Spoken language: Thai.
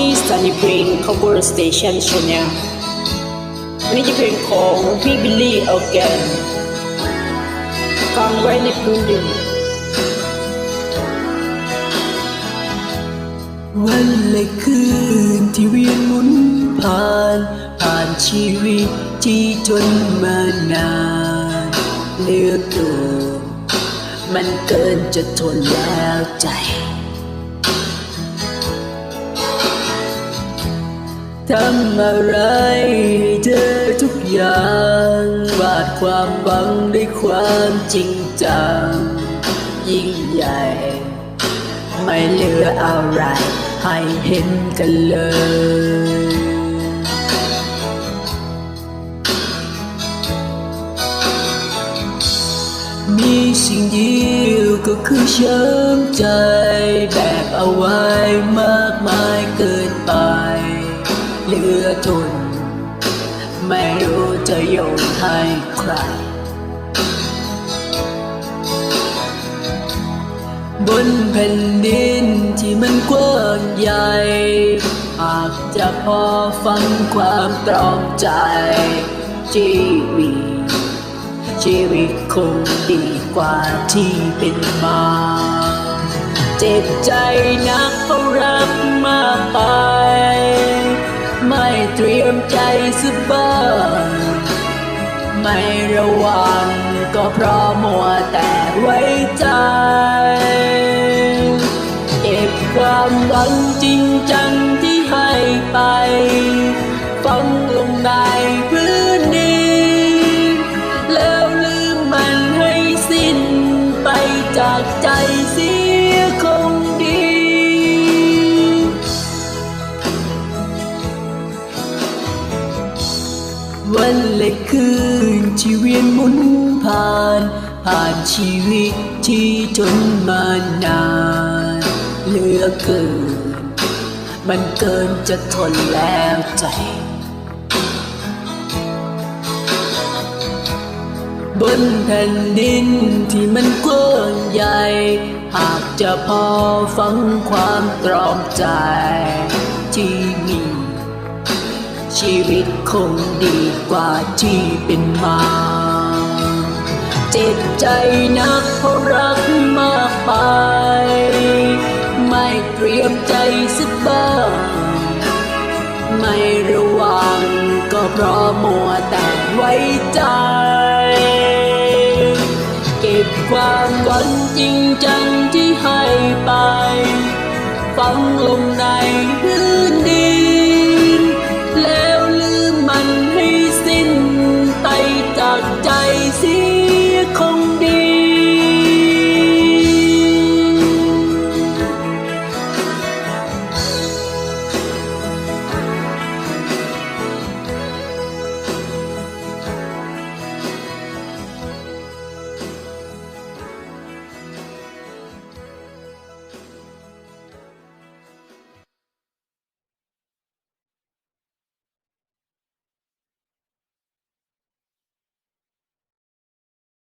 ที่สถานีเพลง Cover Station Channel วันนี้จะเพลงของพี่บิลลี่เอาแกนฟังไว้ในพื้นดินวันและคืนที่เวียนหมุนผ่าน ผ่านชีวิตที่จนมานานเลือเกินมันเกินจะทนแล้วใจ ทำอะไรให้เธอทุกอย่างวาดความหวังด้วยความจริงจัง ยิ่งใหญ่ ไม่เหลืออะไรให้เห็นกันเลยมีสิ่งเดียวก็คือช้ำใจแบกเอาไว้มา ทนไม่รู้จะโยนให้ใคร บนแผ่นดินที่มันกว้างใหญ่หากจะพอฟังความตรอมใจ ชีวิตชีวิตคงดีกว่าที่เป็นมา เจ็บใจนักเพราะรั สบายไม่ระวังก็เพราะมัวแต่ไว้ใจ เก็บความหวังจริงจังที่ให้ไปฝังลงในพื้นดินแล้วลืมมันให้สิ้นไปจากใจเสียคง วันและคืนที่เวียนหมุนผ่าน ผ่านชีวิตที่จนมานานเหลือเกิน มันเกินจะทนแล้วใจ บนแผ่นดินที่มันกว้างใหญ่ หากจะพอฟังความตรอมใจที่มี ชีวิตคงดีกว่าที่เป็นมา เจ็บใจนักเพราะรักมากไป ไม่เตรียมใจสักบ้างไม่ระวังก็เพราะมัวแต่ไว้ใจ เก็บความหวังจริงจังที่ให้ไป ฝังลงในพื้น